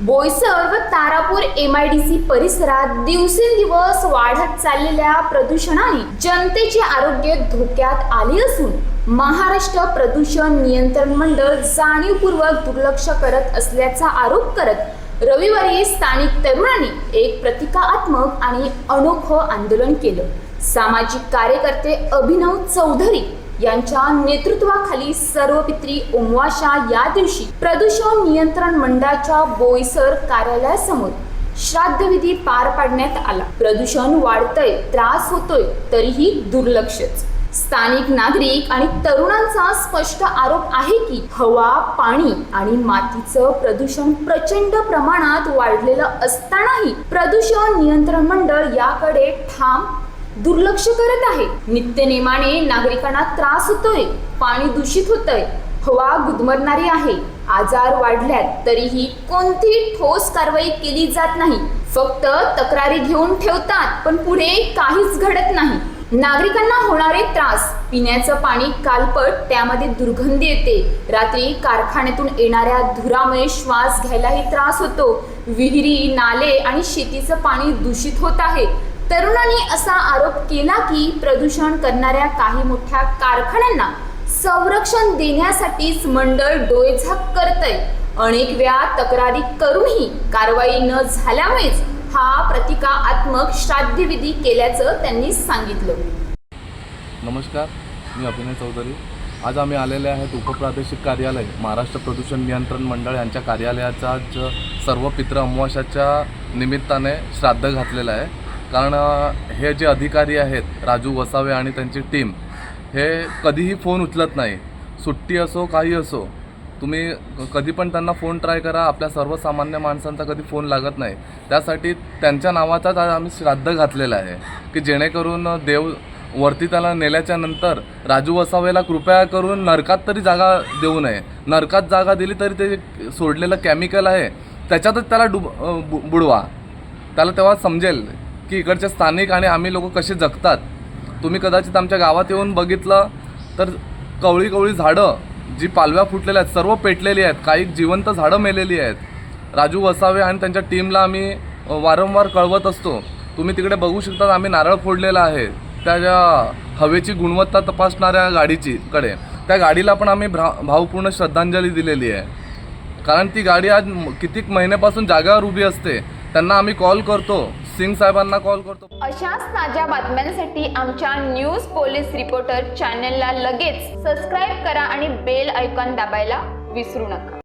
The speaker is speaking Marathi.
बोईसर व तारापूर एमआयडीसी परिसरात दिवसेंदिवस वाढत चाललेल्या प्रदूषणाने जनतेचे आरोग्य धोक्यात आले असून महाराष्ट्र प्रदूषण नियंत्रण मंडळ जाणीवपूर्वक दुर्लक्ष करत असल्याचा आरोप करत रविवारी स्थानिक तरुणांनी एक प्रतिकात्मक आणि अनोखं आंदोलन केलं. सामाजिक कार्यकर्ते अभिनव चौधरी यांच्या नेतृत्वाखाली सर्वपित्री उमवाशा या दिवशी प्रदूषण नियंत्रण मंडळाच्या बोईसर कार्यालयासमोर श्राद्धविधी पार पाडण्यात आला. प्रदूषण वाढतंय त्रास होतोय तरीही दुर्लक्षच. स्थानिक नागरिक आणि तरुणांचा स्पष्ट आरोप आहे की हवा पाणी आणि मातीचं प्रदूषण प्रचंड प्रमाणात वाढलेलं असतानाही प्रदूषण नियंत्रण मंडळ याकडे ठाम दुर्लक्ष करत आहे. नित्यनेमाने नागरिकांना त्रास होतोय पाणी दूषित होतंय हवा गुदमरणारी आहे. आजार वाढल्यात तरीही कोणती ठोस कारवाई केली जात नाही. फक्त तक्रारी घेऊन ठेवतात पण पुढे काहीच घडत नाही. नागरिकांना होणारे त्रास पिण्याचं पाणी कालपट त्यामध्ये दुर्गंधी येते. रात्री कारखान्यातून येणाऱ्या धुरामुळे श्वास घ्यायलाही त्रास होतो. विहिरी नाले आणि शेतीचं पाणी दूषित होत आहे. तरुणांनी असा आरोप केला की प्रदूषण करणाऱ्या काही मोठ्या कारखान्यांना संरक्षण देण्यासाठीच मंडळ डोळेझाक करतय. अनेक वेळा तक्रारी करूनही कारवाई न झाल्यामुळेच हा प्रतिकात्मक श्राद्धविधी केल्याचं त्यांनी सांगितलं. नमस्कार मी अभिनय चौधरी. आज आम्ही आलेले आहेत उपप्रादेशिक कार्यालय महाराष्ट्र प्रदूषण नियंत्रण मंडळ यांच्या कार्यालयाचा आज सर्व पित्र अमावास्याच्या निमित्ताने श्राद्ध घातलेलं आहे. कारण हे जे अधिकारी आहेत राजू वसावे आणि त्यांची टीम हे कधीही फोन उचलत नाही. सुट्टी असो काही असो तुम्ही कधी पण त्यांना फोन ट्राय करा. आपल्या सर्वसामान्य माणसांचा कधी फोन लागत नाही. त्यासाठी त्यांच्या नावाचाच आज आम्ही श्राद्ध घातलेलं आहे की जेणेकरून देव वरती त्याला नेल्याच्या नंतर राजू वसावेला कृपया करून नरकात तरी जागा देऊ नये. नरकात जागा दिली तरी ते सोडलेलं केमिकल आहे त्याच्यातच त्याला डुब बु- बुडवा. त्याला तेव्हा समजेल की इकडचे स्थानिक आणि आम्ही लोक कसे जगतात. तुम्ही कदाचित आमच्या गावात येऊन बघितलं तर कवळी कवळी झाडं जी पालव्या फुटलेल्या आहेत सर्व पेटलेली आहेत काही जिवंत झाडं मेलेली आहेत. राजू वसावे आणि त्यांच्या टीमला आम्ही वारंवार कळवत असतो. तुम्ही तिकडे बघू शकता आम्ही नारळ फोडलेला आहे. त्या ज्या हवेची गुणवत्ता तपासणाऱ्या गाडीची कडे त्या गाडीला पण आम्ही भ्रा भावपूर्ण श्रद्धांजली दिलेली आहे. कारण ती गाडी आज कितीक महिन्यापासून जागेवर उभी असते त्यांना आम्ही कॉल करतो. सिंग साहेबांना कॉल करतो. अशाच ताज्या बातम्यांसाठी आमच्या न्यूज पोलीस रिपोर्टर चॅनलला लगेच सबस्क्राईब करा आणि बेल ऐकॉन दाबायला विसरू नका.